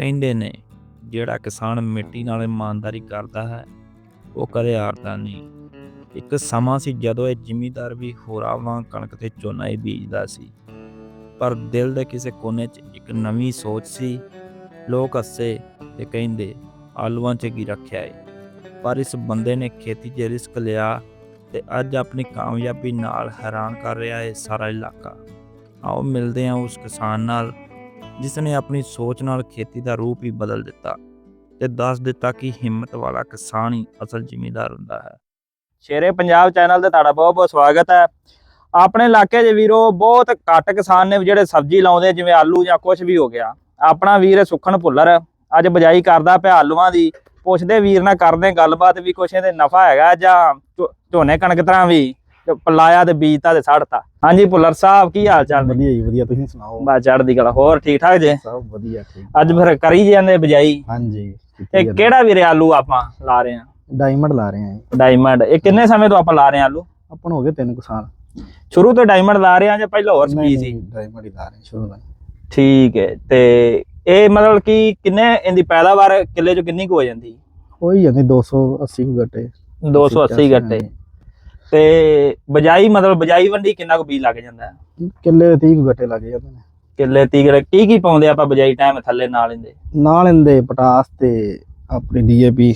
ਕਹਿੰਦੇ ਨੇ, ਜਿਹੜਾ ਕਿਸਾਨ ਮਿੱਟੀ ਨਾਲ ਇਮਾਨਦਾਰੀ ਕਰਦਾ ਹੈ, ਉਹ ਕਦੇ ਹਾਰਦਾ ਨਹੀਂ। ਇੱਕ ਸਮਾਂ ਸੀ ਜਦੋਂ ਇਹ ਜ਼ਿਮੀਦਾਰ ਵੀ ਹੋਰਾਂ ਵਾਂਗ ਕਣਕ ਤੇ ਝੋਨਾ ਹੀ ਬੀਜਦਾ ਸੀ। ਪਰ ਦਿਲ ਦੇ ਕਿਸੇ ਕੋਨੇ 'ਚ ਇੱਕ ਨਵੀਂ ਸੋਚ ਸੀ। ਲੋਕ ਹੱਸੇ ਤੇ ਕਹਿੰਦੇ, ਆਲੂਆਂ 'ਚ ਕੀ ਰੱਖਿਆ ਏ? ਪਰ ਇਸ ਬੰਦੇ ਨੇ ਖੇਤੀ 'ਚ ਰਿਸਕ ਲਿਆ ਤੇ ਅੱਜ ਆਪਣੀ ਕਾਮਯਾਬੀ ਨਾਲ ਹੈਰਾਨ ਕਰ ਰਿਹਾ ਹੈ ਸਾਰਾ ਇਲਾਕਾ। ਆਓ ਮਿਲਦੇ ਹਾਂ ਉਸ ਕਿਸਾਨ ਨਾਲ। ਜਿਸ ਨੇ ਆਪਣੀ ਸੋਚ ਨਾਲ ਖੇਤੀ ਦਾ ਰੂਪ ਹੀ ਬਦਲ ਦਿੱਤਾ ਤੇ ਦੱਸ ਦਿੱਤਾ ਕਿ ਹਿੰਮਤ ਵਾਲਾ ਕਿਸਾਨ ਹੀ ਅਸਲ ਜ਼ਿਮੀਂਦਾਰ ਹੁੰਦਾ ਹੈ। ਸ਼ੇਰੇ ਪੰਜਾਬ ਚੈਨਲ ਤੇ ਤੁਹਾਡਾ ਬਹੁਤ ਬਹੁਤ ਸਵਾਗਤ ਹੈ। ਆਪਣੇ ਇਲਾਕੇ 'ਚ ਵੀਰੋ, ਬਹੁਤ ਘੱਟ ਕਿਸਾਨ ਨੇ ਜਿਹੜੇ ਸਬਜ਼ੀ ਲਾਉਂਦੇ ਜਿਵੇਂ ਆਲੂ ਜਾਂ ਕੁਝ ਵੀ ਹੋ ਗਿਆ। ਆਪਣਾ ਵੀਰ ਹੈ ਸੁਖਣ ਭੁੱਲਰ। ਅੱਜ ਬਜਾਈ ਕਰਦਾ ਪਿਆ ਆਲੂਆਂ ਦੀ। ਪੁੱਛਦੇ ਵੀਰ ਨਾਲ ਕਰਦੇ ਗੱਲਬਾਤ ਵੀ, ਕੁਛ ਇਹਦੇ ਨਫਾ ਹੈਗਾ ਜਾਂ ਝੋਨੇ ਕਣਕ ਤਰ੍ਹਾਂ ਵੀ। ਪਲਾਇਆ ਤੇ ਬੀਜਤਾ ਤੇ ਸੜਤਾ। ਹਾਂਜੀ ਭੁੱਲਰ ਸਾਹਿਬ ਕੀ ਹਾਲ ਚਾਲ ਨੇ? ਵਧੀਆ ਜੀ ਵਧੀਆ ਤੁਸੀਂ ਸੁਣਾਓ? ਬਾ ਚੜ੍ਹਦੀ ਕਲਾ ਹੋਰ ਠੀਕ ਠਾਕ ਜੇ? ਸਭ ਵਧੀਆ ਠੀਕ ਅੱਜ ਫਿਰ ਕਰੀ ਜਾਂਦੇ ਬਜਾਈ। ਹਾਂਜੀ ਇਹ ਕਿਹੜਾ ਵੀਰੇ ਆਲੂ ਆਪਾਂ ਲਾ ਰਹੇ ਆ ਡਾਇਮੰਡ ਲਾ ਰਹੇ ਆ। ਡਾਇਮੰਡ। ਇਹ ਕਿੰਨੇ ਸਮੇਂ ਤੋਂ ਆਪਾਂ ਲਾ ਰਹੇ ਆ ਆਲੂ? ਆਪਾਂ ਹੋ ਗਏ ਤਿੰਨ ਕੁ ਸਾਲ। ਸ਼ੁਰੂ ਤੋਂ ਡਾਇਮੰਡ ਲਾ ਰਹੇ ਆ ਜਾਂ ਪਹਿਲਾਂ ਹੋਰ ਸਪੀ ਸੀ? ਡਾਇਮੰਡ ਹੀ ਲਾ ਰਹੇ ਸ਼ੁਰੂ ਤੋਂ। ਠੀਕ ਹੈ ਤੇ ਇਹ ਮਤਲਬ ਕਿ ਕਿੰਨੇ ਇਹਦੀ ਪੈਦਾਵਾਰ ਕਿੱਲੇ ਚ ਕਿੰਨੀ ਕੁ ਹੋ ਜਾਂਦੀ? ਹੋਈ ਜਾਂਦੀ 280 ਕੁ ਗੱਟੇ। 280 ਗੱਟੇ। ਤੇ ਬਜਾਈ ਮਤਲਬ ਬਜਾਈ ਵੰਡੀ ਕਿੰਨਾ ਕੁ ਬੀਜ ਲੱਗ ਜਾਂਦਾ? ਹੈ? ਕਿੱਲੇ ਦੇ 30 ਕੁ ਗੱਟੇ ਲੱਗ ਜਾਂਦੇ ਨੇ। ਕਿੱਲੇ ਤੀਗਰੇ ਕੀ ਕੀ ਪਾਉਂਦੇ ਆਪਾਂ ਬਜਾਈ ਟਾਈਮ ਥੱਲੇ ਨਾਲ ਲੈਂਦੇ ਨਾਲ ਇਹਦੇ ਪਟਾਸ ਤੇ ਆਪਣੀ ਡੀਏਪੀ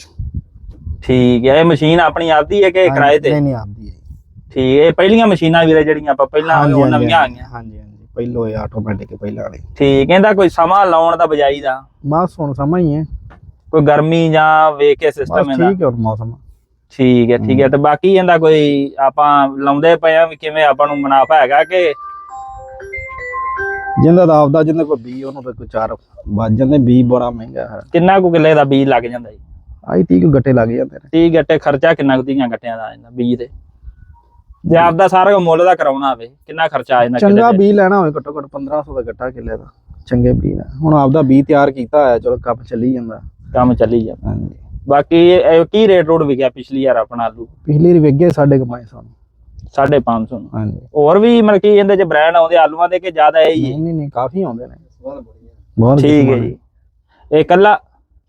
ਠੀਕ ਹੈ ਇਹ ਮਸ਼ੀਨ ਆਪਣੀ ਆਪਦੀ ਹੈ ਕਿ ਕਿਰਾਏ ਤੇ? ਨਹੀਂ ਨਹੀਂ ਆਉਂਦੀ ਹੈ ਠੀਕ ਇਹ ਪਹਿਲੀਆਂ ਮਸ਼ੀਨਾਂ ਵੀਰੇ ਜਿਹੜੀਆਂ ਆਪਾਂ ਪਹਿਲਾਂ ਉਹ ਨਵੀਆਂ ਆਈਆਂ ਹਾਂਜੀ ਹਾਂਜੀ ਪਹਿਲੋ ਇਹ ਆਟੋਮੈਟਿਕ ਪਹਿਲਾਂ ਵਾਲੀ। ਠੀਕ ਇਹਦਾ ਕੋਈ ਸਮਾਂ ਲਾਉਣ ਦਾ ਬਜਾਈ ਦਾ? ਬਸ ਹੁਣ ਸਮਾਂ ਹੀ ਹੈ। ਕੋਈ ਗਰਮੀ ਜਾਂ ਵੇਖ ਕੇ ਸਿਸਟਮ ਇਹਦਾ? ਠੀਕ ਹੈ ਮੌਸਮ। ਠੀਕ ਹੈ ਠੀਕ ਹੈ। ਤੇ ਬਾਕੀ ਇਹਦਾ ਕੋਈ ਆਪਾਂ ਲਾਉਂਦੇ ਪਏ ਆ ਵੀ ਕਿਵੇਂ ਆਪਾਂ ਨੂੰ ਮੁਨਾਫਾ ਹੈਗਾ ਕਿ ਜਿੰਦਾ ਦਾ ਆਪਦਾ ਜਿੰਦਾ ਕੋਈ ਬੀ ਉਹਨੂੰ ਤਾਂ ਕੋਈ ਚਾਰ ਵੱਜ ਜਾਂਦੇ ਬੀ ਬੜਾ ਮਹਿੰਗਾ ਹੈ। ਕਿੰਨਾ ਕੁ ਕਿੱਲੇ ਦਾ ਬੀਜ ਲੱਗ ਜਾਂਦਾ ਜੀ? ਆਈ 30 ਕੁ ਗੱਟੇ ਲੱਗ ਜਾਂਦੇ ਨੇ। 30 ਗੱਟੇ ਖਰਚਾ ਕਿੰਨਾ ਕੁ ਤੀਆਂ ਗੱਟਿਆਂ ਦਾ ਆ ਜਾਂਦਾ ਬੀਜ ਤੇ? ਜੇ ਆਪਦਾ ਸਾਰਾ ਮੁੱਲ ਦਾ ਕਰਾਉਣਾ ਹੋਵੇ ਕਿੰਨਾ ਖਰਚਾ ਆ ਜਾਂਦਾ ਚੰਗਾ? ਬੀ ਲੈਣਾ ਹੋਵੇ ਘੱਟੋ ਘੱਟ 1500 ਦਾ ਗੱਟਾ ਕਿੱਲੇ ਦਾ ਚੰਗੇ ਬੀ ਦਾ। ਹੁਣ ਆਪਦਾ ਬੀ ਤਿਆਰ ਕੀਤਾ ਹੋਇਆ ਚਲੋ ਕੱਪ ਚੱਲੀ ਜਾਂਦਾ। ਕੰਮ ਚੱਲੀ ਜਾਂਦਾ। ਹਾਂਜੀ। ਬਾਕੀ ਇਹ ਕੀ ਰੇਟ ਰੋਡ ਵਿਕਿਆ ਪਿਛਲੀ ਵਾਰ ਆਪਣਾ ਆਲੂ? ਪਿਛਲੀ ਵਾਰ ਕਮਾਏ ਸਨ 550 ਨੂੰ। ਹਾਂਜੀ। ਹੋਰ ਵੀ ਮਤਲਬ ਕਿ ਇਹਦੇ ਚ ਬ੍ਰਾਂਡ ਆਉਂਦੇ ਆਲੂਆਂ ਦੇ ਕਿ ਜ਼ਿਆਦਾ ਇਹ ਹੀ? ਹੈ ਨਹੀਂ ਨਹੀਂ ਨਹੀਂ ਕਾਫੀ ਆਉਂਦੇ ਨੇ। ਬਹੁਤ ਠੀਕ ਹੈ ਜੀ। ਇਹ ਕੱਲਾ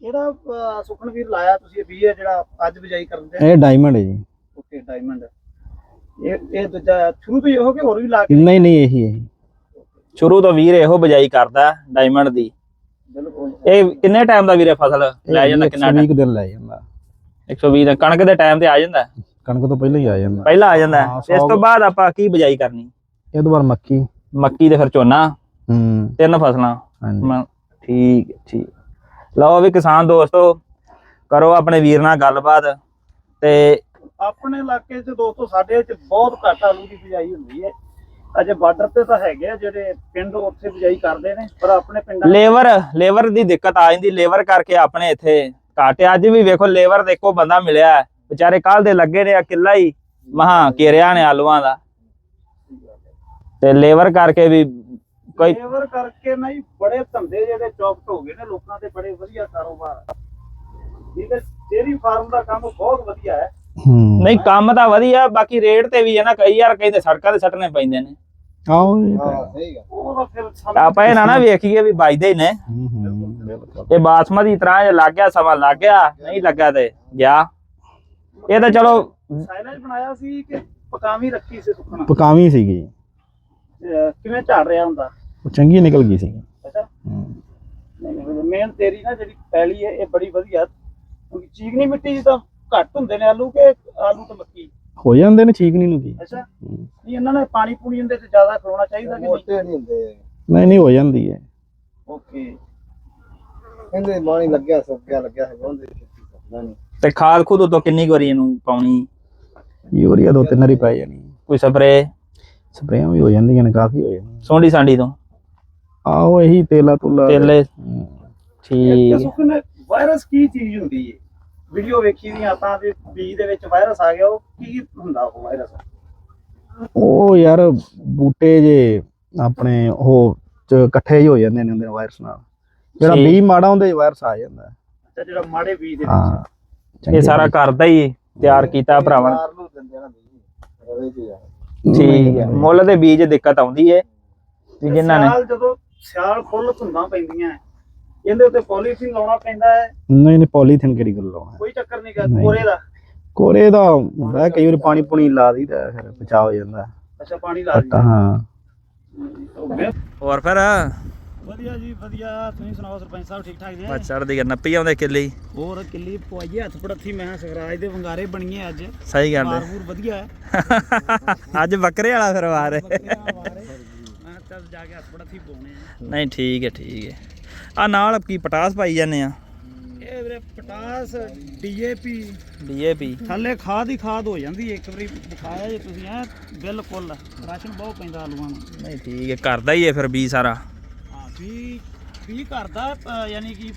ਕਿਹੜਾ ਅਹ, ਸੁਖਨ ਵੀਰ ਲਾਇਆ ਤੁਸੀਂ ਇਹ ਬੀਜ ਹੈ ਜਿਹੜਾ ਅੱਜ ਬਿਜਾਈ ਕਰਦੇ ਨੇ। ਇਹ ਡਾਇਮੰਡ ਹੈ ਜੀ। ਓਕੇ ਡਾਇਮੰਡ ਇਹ ਇਹ ਦੂਜਾ ਸ਼ੁਰੂ ਤੋਂ ਹੀ ਇਹੋ ਕਿ ਹੋਰ ਵੀ ਲਾ ਕੇ ਨਹੀਂ ਨਹੀਂ ਇਹੀ ਇਹੀ ਸ਼ੁਰੂ ਤੋਂ ਵੀਰ ਇਹੋ ਬਜਾਈ ਕਰਦਾ ਡਾਇਮੰਡ ਦੀ। ਇਹ ਕਿੰਨੇ ਟਾਈਮ ਦਾ ਵੀਰੇ ਫਸਲ ਲੈ ਜਾਂਦਾ ਕਿੰਨਾ 120 ਕੁ ਦਿਨ ਲੈ ਜਾਂਦਾ। 120 ਦਾ ਕਣਕ ਦੇ ਟਾਈਮ ਤੇ ਆ ਜਾਂਦਾ? ਕਣਕ ਤੋਂ ਪਹਿਲਾਂ ਹੀ ਆ ਜਾਂਦਾ। ਪਹਿਲਾਂ ਆ ਜਾਂਦਾ। ਇਸ ਤੋਂ ਬਾਅਦ ਆਪਾਂ ਕੀ ਬਜਾਈ ਕਰਨੀ? ਇਹ ਤੋਂ ਬਾਅਦ ਮੱਕੀ। ਮੱਕੀ ਤੇ ਫਿਰ ਝੋਨਾ? ਹੂੰ। ਤਿੰਨ ਫਸਲਾਂ। ਠੀਕ ਠੀਕ। ਲਓ ਵੀ ਕਿਸਾਨ ਦੋਸਤੋ ਕਰੋ ਆਪਣੇ ਵੀਰ ਨਾਲ ਗੱਲਬਾਤ। ਤੇ ਆਪਣੇ ਇਲਾਕੇ 'ਚ ਦੋਸਤੋ ਸਾਡੇ 'ਚ ਬਹੁਤ ਘੱਟ ਆਲੂ ਦੀ ਬਿਜਾਈ ਹੁੰਦੀ ਹੈ ਅਜੇ ਬਾਰਡਰ ਤੇ ਤਾਂ ਹੈਗੇ ਆ ਜਿਹੜੇ ਪਿੰਡ ਉੱਥੇ ਬਿਜਾਈ ਕਰਦੇ ਨੇ ਪਰ ਆਪਣੇ ਪਿੰਡਾਂ ਲੇਬਰ ਲੇਬਰ ਦੀ ਦਿੱਕਤ ਆ ਜਾਂਦੀ ਲੇਬਰ ਕਰਕੇ ਆਪਣੇ ਇੱਥੇ ਘਾਟ। ਅੱਜ ਵੀ ਵੇਖੋ ਲੇਬਰ ਦੇ ਇੱਕੋ ਬੰਦਾ ਮਿਲਿਆ ਹੈ। ਵਿਚਾਰੇ ਕੱਲ ਦੇ ਲੱਗੇ ਨੇ ਆ ਕਿੱਲਾ ਹੀ ਮਹਾ ਕੇਰਿਆ ਨੇ ਆਲੂਆਂ ਦਾ। ਤੇ ਲੇਬਰ ਕਰਕੇ ਵੀ ਕੋਈ ਲੇਬਰ ਕਰਕੇ ਨਹੀਂ ਬੜੇ ਧੰਦੇ ਜਿਹੜੇ ਚੌਪਟ ਹੋ ਗਏ ਨੇ ਲੋਕਾਂ ਦੇ ਬੜੇ ਵਧੀਆ ਕਾਰੋਬਾਰ। ਹੈ ਡੇਰੀ ਫਾਰਮ ਦਾ ਕੰਮ ਬਹੁਤ ਵਧੀਆ ਹੈ। ਹੂੰ। ਨਹੀਂ ਕੰਮ ਤਾਂ ਵਧੀਆ ਬਾਕੀ ਰੇਟ ਤੇ ਵੀ ਹੈ ਨਾ ਕਈ ਯਾਰ ਕਹਿੰਦੇ ਸੜਕਾਂ ਤੇ ਸੱਟਣੇ ਪੈਂਦੇ ਨੇ। ਆਓ ਇਹ ਤਾਂ ਹੈ। ਸਹੀ ਗੱਲ। ਉਹ ਤਾਂ ਫਿਰ ਸਾਨੂੰ ਆਪਾਂ ਇਹ ਨਾ ਨਾ ਵੇਖੀਏ ਵੀ ਵੱਜਦੇ ਹੀ ਨੇ। ਹੂੰ ਹੂੰ ਬਿਲਕੁਲ ਇਹ ਬਾਸਮਤੀ ਤਰ੍ਹਾਂ ਜੇ ਲੱਗ ਗਿਆ ਸਮਾਂ ਲੱਗ ਗਿਆ ਨਹੀਂ ਲੱਗਾ ਤੇ ਗਿਆ। ਇਹ ਤਾਂ ਚਲੋ ਸਾਇਲੈਂਸ ਬਣਾਇਆ ਸੀ ਕਿ ਪਕਾਵੀ ਰੱਖੀ ਸੀ ਸੁਖਣਾ ਪਕਾਵੀ ਸੀਗੀ। ਅਹ ਕਿਵੇਂ ਝੜ ਰਿਹਾ ਹੁੰਦਾ? ਉਹ ਚੰਗੀ ਨਿਕਲ ਗਈ ਸੀ ਅੱਛਾ। ਨਹੀਂ ਮੇਨ ਤੇਰੀ ਨਾ ਜਿਹੜੀ ਪੈਲੀ ਹੈ ਇਹ ਬੜੀ ਵਧੀਆ। ਕਿਉਂਕਿ ਚੀਕਣੀ ਮਿੱਟੀ 'ਚ ਤਾਂ ਘੱਟ ਹੁੰਦੇ ਨੇ ਆਲੂ ਕਿ ਆਲੂ ਤੇ ਮੱਕੀ? ਹੋ ਜਾਂਦੇ ਨੇ ਚੀਕਣੀ ਨੂੰ ਕੀ ਅੱਛਾ। ਨਹੀਂ ਇਹਨਾਂ ਨੇ ਪਾਣੀ ਪੂਣੀ ਇਹਦੇ ਤੇ ਜ਼ਿਆਦਾ ਖਲੋਣਾ ਚਾਹੀਦਾ ਕਿ ਨਹੀਂ? ਨਹੀਂ ਹੁੰਦੇ। ਨਹੀਂ ਨਹੀਂ ਹੋ ਜਾਂਦੀ ਹੈ। ਓਕੇ। ਕਹਿੰਦੇ ਮਾਣੀ ਲੱਗਿਆ ਸੁੱਕ ਗਿਆ ਲੱਗਿਆ ਹੈ ਬੰਦੇ ਸਕਦਾ ਨਹੀਂ। ਤੇ ਖਾਦ ਖੁਦ ਤੋਂ ਕਿੰਨੀ ਕੁ ਵਾਰੀ ਇਹਨੂੰ ਪਾਉਣੀ? ਯੂਰੀਆ ਦੋ ਤਿੰਨ ਵਾਰੀ ਪੈ ਜਾਣੀ। ਕੋਈ ਸਪਰੇ ਸਪਰੇਆਂ ਵੀ ਹੋ ਜਾਂਦੀਆਂ ਨੇ ਕਾਫੀ ਹੋ ਜਾਂਦੀਆਂ ਸੋਂਡੀ ਸਾਂਡੀ ਤੋਂ? ਆਓ ਇਹੀ ਤੇਲਾ ਤੁਲਾ? ਤੇਲੇ ਹੂੰ। ਠੀਕ। ਸੁਖਨ ਵਾਇਰਸ ਕੀ ਚੀਜ਼ ਹੁੰਦੀ ਹੈ ਵੀਡੀਓ ਵੇਖੀ ਦੀਆਂ ਤਾਂ ਵੀ ਬੀਜ ਦੇ ਵਿੱਚ ਵਾਇਰਸ ਆ ਗਿਆ ਉਹ ਕੀ ਹੁੰਦਾ ਉਹ ਵਾਇਰਸ ਉਹ ਯਾਰ ਬੂਟੇ ਜੇ ਆਪਣੇ ਉਹ ਚ ਇਕੱਠੇ ਹੀ ਹੋ ਜਾਂਦੇ ਨੇ ਉਹਦੇ ਵਾਇਰਸ ਨਾਲ। ਜਿਹੜਾ ਠੀਕ। ਬੀ ਮਾੜਾ ਹੁੰਦਾ ਵਾਇਰਸ ਆ ਜਾਂਦਾ। ਅੱਛਾ ਜਿਹੜਾ ਮਾੜੇ ਬੀਜ ਦੇ ਵਿੱਚ। ਹਾਂ ਇਹ ਸਾਰਾ ਕਰਦਾ ਹੀ ਤਿਆਰ ਕੀਤਾ ਭਰਾਵਾਂ ਨੇ। ਮਾਰ ਨੂੰ ਦਿੰਦੇ ਨਾ ਬੀਜ ਰਵੇ ਜੀ ਯਾਰ ਠੀਕ ਹੈ ਮੁੱਲ ਦੇ ਬੀਜ ਦਿੱਕਤ ਆਉਂਦੀ ਹੈ ਵੀ ਜਿਨ੍ਹਾਂ ਨੇ ਸਿਆਲ ਜਦੋਂ ਸਿਆਲ ਫੁੱਲ ਧੁੰਦਾਂ ਪੈਂਦੀਆਂ। ਇਹਦੇ ਉੱਤੇ ਪੋਲੀਥੀਨ ਲਾਉਣਾ ਪੈਂਦਾ ਹੈ? ਨਹੀਂ ਨਹੀਂ ਪੋਲੀਥੀਨ ਕਿਹੜੀ ਗੱਲ ਲਾਉਣਾ ਕੋਈ ਚੱਕਰ ਨਹੀਂ ਗਾ। ਕੋਰੇ ਦਾ। ਕੋਰੇ ਦਾ ਹੁੰਦਾ ਕਈ ਵਾਰੀ ਪਾਣੀ ਪੁਣੀ ਲਾ ਦਈਦਾ ਫਿਰ ਬਚਾਅ ਹੋ ਜਾਂਦਾ ਅੱਛਾ ਪਾਣੀ ਲਾ ਪੱਕਾ ਹਾਂ। ਹੋਰ ਫਿਰ? ਵਧੀਆ ਜੀ ਵਧੀਆ। ਤੁਸੀਂ ਸੁਣਾਓ ਸਰਪੰਚ ਸਾਹਿਬ ਠੀਕ ਠਾਕ ਜੀ? ਬਸ ਚੜਦੀ ਕਰ ਨੱਪੀ ਆਉਂਦੇ ਕਿੱਲੇ। ਹੋਰ ਕਿੱਲੀ ਪਵਾਈਏ ਹੱਥ ਪੜਥੀ ਮੈਂ ਸਗਰਾਜ ਦੇ ਵੰਗਾਰੇ ਬਣੀਏ ਅੱਜ। ਸਹੀ ਗੱਲ ਹੈ। ਮਾਰਪੂਰ ਵਧੀਆ ਹੈ। ਅੱਜ ਬੱਕਰੇ ਵਾਲਾ ਫਿਰ ਵਾਰ। ਹੈ। ਮੈਂ ਚੱਲ ਜਾ ਕੇ ਹੱਥ ਪੜਥੀ ਪਾਉਣੇ ਆ। ਨਹੀਂ ਠੀਕ ਹੈ ਠੀਕ ਹੈ। ਆ ਨਾਲ ਕੀ ਪਟਾਸ ਪਾਈ ਜਾਂਦੇ ਆ? ਇਹ ਵੀਰੇ ਪਟਾਸ ਡੀਏਪੀ। ਡੀਏਪੀ। ਥੱਲੇ ਖਾਦ ਹੀ ਖਾਦ ਹੋ ਜਾਂਦੀ ਇੱਕ ਵਾਰੀ ਦਿਖਾਇਆ ਜੇ ਤੁਸੀਂ ਐ ਬਿਲਕੁਲ ਰਾਸ਼ਨ ਬਹੁਤ ਪੈਂਦਾ ਆਲੂਆਂ ਨੂੰ। ਨਹੀਂ ਠੀਕ ਹੈ ਕਰਦਾ ਹੀ ਹੈ ਫਿਰ ਬੀ ਸਾਰਾ। ਹਾਂ ਵੀ ਵੀ ਕਰਦਾ ਯਾਨੀ ਕਿ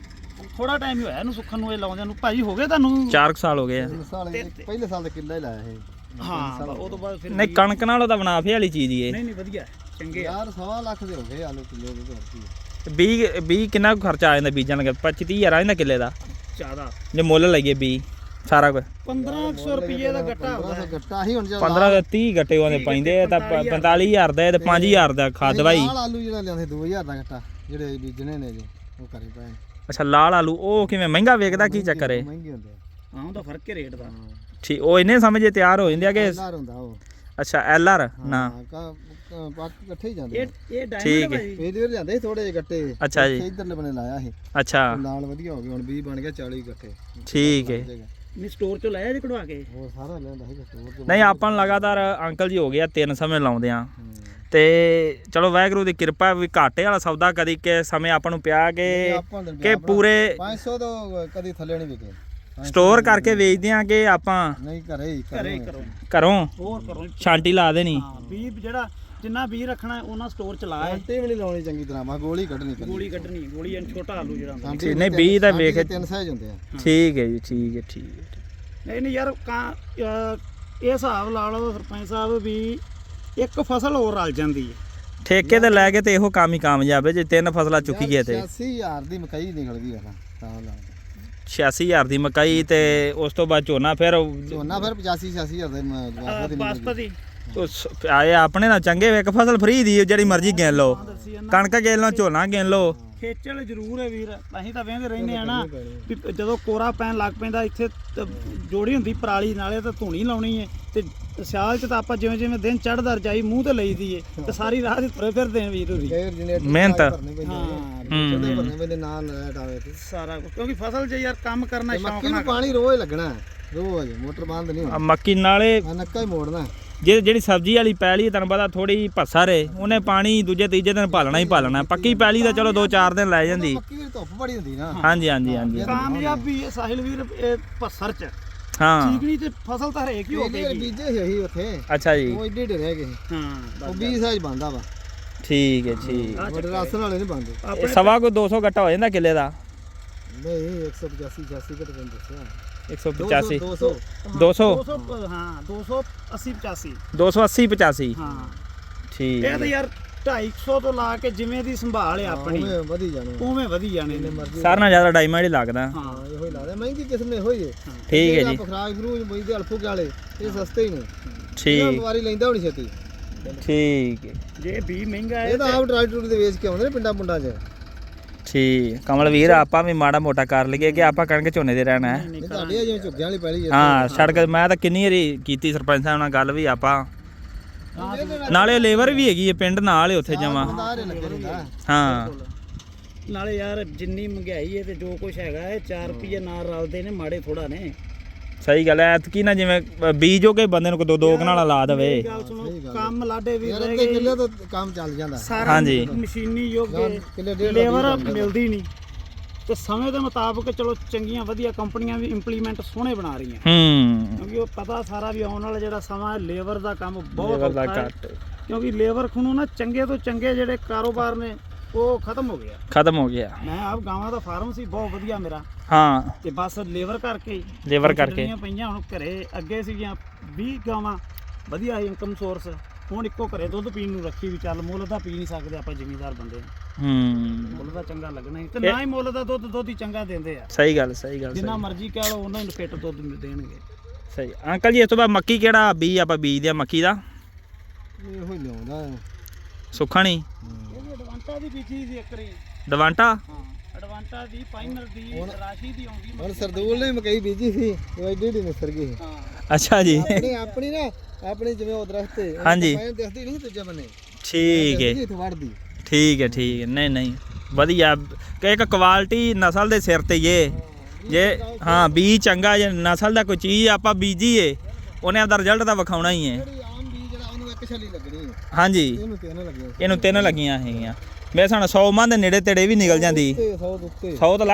ਥੋੜਾ ਟਾਈਮ ਹੀ ਹੋਇਆ ਇਹਨੂੰ ਸੁੱਖਣ ਨੂੰ ਇਹ ਲਾਉਂਦਿਆਂ ਨੂੰ। ਭਾਈ ਹੋ ਗਏ ਤੁਹਾਨੂੰ? 4 ਸਾਲ ਹੋ ਗਏ ਆ। ਪਹਿਲੇ ਸਾਲ ਦਾ ਕਿੱਲਾ ਹੀ ਲਾਇਆ ਇਹ। ਹਾਂ ਉਹ ਤੋਂ ਬਾਅਦ ਫਿਰ ਨਹੀਂ ਕਣਕ ਨਾਲ ਉਹਦਾ ਬਨਾਫੇ ਵਾਲੀ ਚੀਜ਼ ਹੀ ਇਹ ਨਹੀਂ ਨਹੀਂ ਵਧੀਆ ਚੰਗੇ ਯਾਰ 1.5 ਲੱਖ ਦੇ ਹੋ ਗਏ ਆਲੂ ਕਿਲੋ ਦੇ ਹੋਰ 20 20 ਕਿੰਨਾ ਕੁ ਖਰਚਾ ਆ ਜਾਂਦਾ ਬੀਜਾਂ ਲਗਾ 25 30000 ਆ ਜਾਂਦਾ ਕਿੱਲੇ ਦਾ? ਜ਼ਿਆਦਾ। ਜੇ ਮੁੱਲ ਲਈਏ ਬੀ ਸਾਰਾ ਕੁਝ 1500 ਰੁਪਏ ਦਾ ਗੱਟਾ ਹੁੰਦਾ ਗੱਟਾ ਹੀ ਹੁਣ 15 30 ਗੱਟੇ ਉਹਨੇ ਪੈਂਦੇ ਤਾਂ 45000 ਦਾ ਤੇ 5000 ਦਾ ਖਾਦ ਦਵਾਈ। ਆਲੂ ਜਿਹੜਾ ਲਿਆਂਦੇ 2000 ਦਾ ਗੱਟਾ ਜਿਹੜੇ ਬੀਜਣੇ ਨੇ ਜੇ ਉਹ ਕਰੇ ਪਏ। ਅੱਛਾ ਲਾਲ ਆਲੂ ਉਹ ਕਿਵੇਂ ਮਹਿੰਗਾ ਵੇਖਦਾ ਕੀ ਚੱਕਰ ਹੈ? ਮਹਿੰਗੇ ਹੁੰਦੇ ਆ। ਤਾਂ ਫ਼ਰਕ ਰੇਟ ਦਾ। ਠੀਕ ਉਹ ਇਹਨੇ ਸਮਝੇ ਤਿਆਰ ਹੋ ਜਾਂਦੇ ਆ ਕਿ ਅੱਛਾ ਐਲ ਨਾ। ਬਾਕੀ ਇਕੱਠੇ ਹੀ ਜਾਂਦੇ ਇਹ ਇਹ ਠੀਕ ਡਾਇਮੰਡ ਹੈ। ਹੈ। ਭਾਜੀ। ਇਹਦੇ ਵਿੱਚ ਲਿਆਂਦੇ ਥੋੜੇ ਜਿਹੇ ਗੱਟੇ ਅੱਛਾ ਜੀ। ਇੱਥੇ ਇਧਰਲੇ ਬਨੇ ਲਾਇਆ ਸੀ। ਅੱਛਾ। ਨਾਲ ਵਧੀਆ ਹੋ ਗਏ ਹੁਣ 20 ਬਣ ਗਿਆ 40 ਗੱਟੇ ਠੀਕ ਹੈ। ਨਹੀਂ ਸਟੋਰ ਚੋਂ ਲਾਇਆ ਜੇ ਕਢਵਾ ਕੇ? ਹੋਰ ਸਾਰਾ ਲੈਂਦਾ ਸੀ ਸਟੋਰ ਤੋਂ ਨਹੀਂ ਆਪਾਂ ਨੂੰ ਲਗਾਤਾਰ ਅੰਕਲ ਜੀ ਹੋ ਗਿਆ ਤਿੰਨ ਸਮੇਂ ਲਾਉਂਦੇ ਆ। ਤੇ ਚਲੋ ਵਾਹਿਗੁਰੂ ਦੀ ਕਿਰਪਾ ਵੀ ਘਾਟੇ ਵਾਲਾ ਸੌਦਾ ਕਦੀ ਕਿ ਸਮੇਂ ਆਪਾਂ ਨੂੰ ਪਿਆ ਕਿ ਕਿ ਪੂਰੇ 500 ਤੋਂ ਕਦੀ ਥੱਲੇ ਨਹੀਂ ਵਿਕੇ। ਸਟੋਰ ਕਰਕੇ ਵੇਚਦੇ ਆ ਕਿ ਆਪਾਂ ਨਹੀਂ ਘਰੇ ਹੀ ਘਰੇ ਹੀ ਕਰੋ। ਘਰੋਂ? ਹੋਰ ਕਰੋ। ਛਾਂਟੀ ਲਾ ਦੇਣੀ। ਹਾਂ ਵੀ ਜਿਹੜਾ ਜਿੰਨਾ ਵੀ ਰੱਖਣਾ ਉਹਨਾਂ ਸਟੋਰ ਚ ਲਾਇਆ ਆਂਟੀ ਵੀ ਨਹੀਂ ਲਾਉਣੀ ਚੰਗੀ ਤਰ੍ਹਾਂ ਮਾ ਗੋਲੀ ਕੱਢਣੀ ਕੱਲੀ ਗੋਲੀ ਕੱਢਣੀ ਗੋਲੀ ਐਨ ਛੋਟਾ ਆਲੂ ਜਿਹੜਾ ਹੁੰਦਾ। ਨਹੀਂ, ਬੀਜ ਤਾਂ ਵੇਖ- ਤਿੰਨ ਸਾਈਜ਼ ਹੁੰਦੇ ਆ। ਠੀਕ ਹੈ ਜੀ ਠੀਕ ਹੈ ਠੀਕ ਹੈ। ਨਹੀਂ ਨਹੀਂ ਯਾਰ ਇਹ ਹਿਸਾਬ ਲਾ ਲਓ ਸਰਪੰਚ ਸਾਹਿਬ ਵੀ ਇੱਕ ਫਸਲ ਹੋਰ ਰਲ ਜਾਂਦੀ ਹੈ। ਠੇਕੇ ਤੇ ਲੈ ਕੇ ਤੇ ਇਹੋ ਕੰਮ ਹੀ ਕਾਮਯਾਬ ਹੈ ਜੇ ਤਿੰਨ ਫਸਲਾਂ ਚੁੱਕੀ ਗਏ ਤੇ। 86000 ਦੀ ਮਕਈ ਨਿਕਲ ਗਈ ਆ ਤਾਂ ਲਾ 86000 ਦੀ ਮਕਾਈ ਤੇ ਉਸ ਤੋਂ ਬਾਅਦ ਝੋਨਾ ਫਿਰ ਝੋਨਾ ਫਿਰ 85 86000 ਦੇ ਬਾਸਪਤੀ। ਆਏ ਆਪਣੇ ਨਾਲ ਚੰਗੇ ਵੇ ਇੱਕ ਫਸਲ ਫ੍ਰੀ ਦੀ ਜਿਹੜੀ ਮਰਜ਼ੀ ਗਿਣ ਲਓ ਕਣਕ ਗਿਣ ਲਓ ਝੋਨਾ ਗਿਣ ਲਓ ਖੇਚਲ ਜ਼ਰੂਰ ਹੈ ਵੀਰ ਅਸੀਂ ਤਾਂ ਵੇਂਦੇ ਰਹਿੰਦੇ ਆ ਨਾ ਵੀ ਜਦੋਂ ਕੋਰਾ ਪੈਣ ਲੱਗ ਪੈਂਦਾ ਇੱਥੇ ਜੋੜੀ ਹੁੰਦੀ ਪਰਾਲੀ ਨਾਲੇ ਤਾਂ ਧੂਣੀ ਲਾਉਣੀ ਹੈ ਤੇ ਸਿਆਲ ਚ ਤਾਂ ਆਪਾਂ ਜਿਵੇਂ ਜਿਵੇਂ ਦਿਨ ਚੜ੍ਹਦਾ ਰਜਾਈ ਮੂੰਹ ਤੇ ਲਈਦੀ ਏ ਤੇ ਸਾਰੀ ਰਾਤ ਹੀ ਤੁਰੇ ਫਿਰਦੇ ਆ ਵੀਰ ਹੋਰੀ ਮਿਹਨਤ। ਹਾਂ। ਭਰਨੇ ਪੈਂਦੇ ਨਾਲ ਲਾਈਟ ਆਵੇ ਤੇ ਸਾਰਾ। ਕਿਉਂਕਿ ਫਸਲ 'ਚ ਯਾਰ ਕੰਮ ਕਰਨਾ ਸ਼ੌਂਕ ਮੱਕੀ ਨੂੰ ਨਾਲ ਪਾਣੀ ਰੋਜ਼ ਲੱਗਣਾ ਹੈ, ਰੋਜ਼ ਮੋਟਰ ਬੰਦ ਨਹੀਂ ਮੱਕੀ ਨਾਲੇ ਆ ਨੱਕਾ ਹੀ ਮੋੜਨਾ ਜੇ ਜਿਹੜੀ ਸਬਜ਼ੀ ਵਾਲੀ ਪੈਲੀ ਤੁਹਾਨੂੰ ਪਤਾ ਥੋੜੀ ਭੱਸਰ ਏ ਉਹਨੇ ਪਾਣੀ ਦੂਜੇ ਤੀਜੇ ਦਿਨ ਭਾਲਣਾ ਹੀ ਭਾਲਣਾ। ਪੱਕੀ ਪੈਲੀ ਤਾਂ ਚਲੋ 2-4 ਦਿਨ ਲੈ ਜਾਂਦੀ। ਮੱਕੀ ਦੀ ਧੁੱਪ ਬੜੀ ਹੁੰਦੀ ਨਾ। ਹਾਂਜੀ ਹਾਂਜੀ ਹਾਂਜੀ। ਕਾਮਯਾਬੀ ਹੈ ਸਾਹਿਲ ਵੀਰ ਇਹ ਪੱਸਰ 'ਚ। ਹਾਂ। ਠੀਕਣੀ ਤੇ ਫਸਲ ਤਾਂ ਹਰੇਕ ਹੀ ਹੋ ਗਈ। ਬੀਜੇ ਸੀ ਉੱਥੇ। ਅੱਛਾ ਜੀ। ਉਹ ਏਡੇ ਏਡੇ ਰਹਿ ਗਏ ਹਾਂ ਉਹ 20 ਸਾਈਜ਼ ਬੰਦਾ ਵਾ। ਠੀਕ ਹੈ ਠੀਕ। ਬੜੇ ਰਾਸਨ ਵਾਲੇ ਨਹੀਂ ਬੰਦੇ ਇਹ ਆਪਣੇ ਸਵਾ ਕੋ 200 ਗੱਟਾ ਹੋ ਜਾਂਦਾ ਕਿੱਲੇ ਦਾ। ਨਹੀਂ 185 86 ਘਟ ਬੰਦੇ ਦੱਸਿਆ। 185 200 200 200 ਹਾਂ 280 85 280 85 ਹਾਂ। ਠੀਕ। ਇਹ ਤਾਂ ਯਾਰ 250 ਤੋਂ ਲਾ ਕੇ ਜਿਵੇਂ ਦੀ ਸੰਭਾਲ ਹੈ ਆਪਣੀ ਉਹਨੇ ਵਧੀ ਜਾਣੇ ਉਵੇਂ ਵਧੀ ਜਾਣੇ। ਨੇ ਮਰਜ਼ੀ ਸਾਰਿਆਂ ਨਾਲ ਜ਼ਿਆਦਾ ਡਾਇਮੰਡ ਹੀ ਲੱਗਦਾ। ਹਾਂ। ਹਾਂ ਇਹੋ ਹੀ ਲਾਦੇ ਮਹਿੰਗੀ ਕਿਸਮ ਇਹੋ ਹੀ ਹੈ। ਠੀਕ ਹੈ ਜੀ। ਪਖਰਾਜ ਫਰੂਜ ਬਈਦੇ ਅਲਫੂ ਵਾਲੇ ਇਹ ਸਸਤੇ ਹੀ ਨੇ। ਠੀਕ। ਇਹ ਵਾਰੀ ਲੈਂਦਾ ਹੋਣੀ ਛੇਤੀ। ਠੀਕ ਹੈ। ਜੇ ਵੀ ਮਹਿੰਗਾ ਹੈ ਇਹ ਤਾਂ ਆਪ ਟਰਾਲੀ ਟੂਲੀ ਦੇ ਵੇਚ ਕੇ ਆਉਂਦੇ ਨੇ ਪਿੰਡਾਂ ਪੁੰਡਾਂ 'ਚ। ਠੀਕ। ਕਮਲ ਵੀਰ ਆਪਾਂ ਵੀ ਮਾੜਾ ਮੋਟਾ ਕਰ ਲਈਏ ਕਿ ਆਪਾਂ ਕਣਕ ਝੋਨੇ ਦੇ ਰਹਿਣਾ ਹੈ। ਇਹ ਤੁਹਾਡੇ ਆ ਜਿਵੇਂ ਝੁੱਗਿਆਂ ਵਾਲੀ ਪੈਲੀ ਹੈ ਹਾਂ ਸੜਕ ਮੈਂ ਤਾਂ ਕਿੰਨੀ ਵਾਰੀ ਕੀਤੀ ਸਰਪੰਚ ਸਾਹਿਬ ਨਾਲ ਗੱਲ ਵੀ ਆਪਾਂ। ਨਾਲੇ ਲੇਬਰ ਵੀ ਹੈਗੀ ਹੈ ਪਿੰਡ ਨਾਲ ਹੀ ਉੱਥੇ ਜਮਾ। ਹਾਂ। ਨਾਲੇ ਯਾਰ ਜਿੰਨੀ ਮਹਿੰਗਾਈ ਹੈ ਤੇ ਜੋ ਕੁਝ ਹੈਗਾ ਹੈ 4 ਰੁਪਏ ਨਾਲ ਰਲਦੇ ਨੇ ਮਾੜੇ ਥੋੜਾ ਨੇ। ਸਹੀ ਗੱਲ ਐ ਐਤਕੀ ਨਾ ਜਿਵੇਂ ਬੀਜ ਹੋ ਕੇ ਬੰਦੇ ਨੂੰ ਕੋ ਦੋ ਦੋ ਕਨਾਲਾ ਲਾ ਦੇਵੇ। ਮੇਰੀ ਗੱਲ ਸੁਣੋ ਕੰਮ ਲਾਡੇ ਵੀ ਯਾਰ ਰਹਿ ਅੱਧੇ ਗਏ। ਕਿੱਲੇ ਤੋਂ ਕੰਮ ਚੱਲ ਜਾਂਦਾ। ਸਾਰਾ ਹਾਂਜੀ। ਮਸ਼ੀਨੀ ਯੁੱਗ ਹੈ। ਕਿੱਲੇ ਡੇਢ ਲੇਬਰ ਮਿਲਦੀ ਨਹੀਂ। ਤੇ ਸਮੇਂ ਦੇ ਮੁਤਾਬਕ ਚਲੋ ਚੰਗੀਆਂ ਵਧੀਆ ਕੰਪਨੀਆਂ ਵੀ ਇੰਪਲੀਮੈਂਟ ਸੋਹਣੇ ਬਣਾ ਰਹੀਆਂ। ਹੂੰ। ਕਿਉਂਕਿ ਉਹ ਪਤਾ ਸਾਰਾ ਵੀ ਆਉਣ ਵਾਲਾ ਜਿਹੜਾ ਸਮਾਂ ਹੈ ਲੇਬਰ ਦਾ ਕੰਮ ਬਹੁਤ ਲੇਬਰ ਦਾ ਔਖਾ ਹੈ। ਘੱਟ। ਕਿਉਂਕਿ ਲੇਬਰ ਖੁਣੋਂ ਨਾ ਚੰਗੇ ਤੋਂ ਚੰਗੇ ਜਿਹੜੇ ਕਾਰੋਬਾਰ ਨੇ ਉਹ ਖਤਮ ਹੋ ਗਿਆ। ਖਤਮ ਹੋ ਗਿਆ। ਮੈਂ ਆਪ ਗਾਵਾਂ ਦਾ ਫਾਰਮ ਸੀ ਬਹੁਤ ਵਧੀਆ ਮੇਰਾ। ਹਾਂ। ਤੇ ਬਸ ਲੇਬਰ ਕਰਕੇ ਲੇਬਰ ਕਰਕੇ। ਛੱਡਣੀਆਂ ਪਈਆਂ ਹੁਣ ਘਰੇ ਅੱਗੇ ਸੀਗੀਆਂ 20 ਗਾਵਾਂ ਵਧੀਆ ਇਨਕਮ ਸੋਰਸ ਹੁਣ ਇੱਕੋ ਘਰੇ ਦੁੱਧ ਪੀਣ ਨੂੰ ਰੱਖੀ ਵੀ ਚੱਲ ਮੁੱਲ ਦਾ ਪੀ ਨਹੀਂ ਸਕਦੇ ਆਪਾਂ ਜ਼ਿਮੀਂਦਾਰ ਬੰਦੇ। ਹਾਂ। ਹੂੰ ਮੁੱਲ ਦਾ ਚੰਗਾ ਲੱਗਣਾ ਹੀ। ਤੇ ਨਾ ਹੀ ਮੁੱਲ ਦਾ ਦੁੱਧ ਦੁੱਧ ਹੀ ਚੰਗਾ ਦਿੰਦੇ ਆ। ਸਹੀ ਗੱਲ ਸਹੀ ਗੱਲ ਜਿੰਨਾ ਸਹੀ। ਮਰਜ਼ੀ ਕਹਿ ਲਓ ਉਹਨਾਂ ਨੂੰ ਫਿੱਟ ਦੁੱਧ ਦੇਣਗੇ। ਸਹੀ। ਅੰਕਲ ਜੀ ਇਸ ਤੋਂ ਬਾਅਦ ਮੱਕੀ ਕਿਹੜਾ ਬੀਜ ਆਪਾਂ ਬੀਜਦੇ ਆ ਮੱਕੀ ਦਾ? ਇਹੋ ਹੀ ਲਿਆਉਂਦਾ। ਸੁੱਖਾ ਨਹੀਂ ਐਡਵਾਂਟਾ ਦੀ ਬੀਜੀ ਸੀ ਇੱਕ ਰੀ ਦਵਾਂਟਾ ਹਾਂ ਐਡਵਾਂਟਾ ਦੀ ਪਾਈਨਰ ਦੀ ਰਾਸ਼ੀ ਦੀ ਆਉਂਦੀ ਹੁਣ ਸਰਦੂਲ ਨੇ ਮਕਈ ਬੀਜੀ ਸੀ ਉਹ ਐਡੀ ਏਡੀ ਨਿਸਰ ਗਈ ਹਾਂ। ਅੱਛਾ ਜੀ। ਆਪਣੀ ਆਪਣੀ ਨਾ ਆਪਣੀ ਜਿਵੇਂ ਉਹ ਦਰਖਤ ਹੈ ਹਾਂਜੀ। ਮੈਂ ਦਿਖਦੀ ਨਹੀਂ ਦੂਜੇ ਬੰਨੇ। ਠੀਕ ਹੈ। ਇੱਥੇ ਵੜਦੀ। ਠੀਕ ਹੈ ਠੀਕ ਹੈ। ਨਹੀਂ ਨਹੀਂ। ਵਧੀਆ। ਕਿ ਇੱਕ ਕੁਆਲਿਟੀ ਨਸਲ ਦੇ ਸਿਰ ਤੇ ਏ। ਜੇ ਹਾਂ ਬੀਜ ਚੰਗਾ ਜੇ ਨਸਲ ਦਾ ਕੋਈ ਚੀਜ਼ ਆਪਾਂ ਬੀਜੀਏ ਉਹਨੇ ਆਪਦਾ ਰਿਜ਼ਲਟ ਤਾਂ ਵਿਖਾਉਣਾ ਹੀ ਹੈ ਜਿਹੜੀ ਆਮ ਬੀਜ ਜਿਹੜਾ ਉਹਨੂੰ ਇੱਕ ਛਲੀ ਲੱਗਣੀ ਹੈ ਹਾਂਜੀ। ਇਹਨੂੰ ਤਿੰਨ ਲੱਗੀਆਂ। ਇਹਨੂੰ ਤਿੰਨ ਲੱਗੀਆਂ ਹੈਗੀਆਂ। ਮੇਰੇ ਸਾਨ 100 ਮਨ ਦੇ ਨੇੜੇ ਤੇੜੇ ਵੀ ਨਿਕਲ ਜਾਂਦੀ। ਤੇ 100 ਦੇ ਉੱਤੇ। 100 ਤਾਂ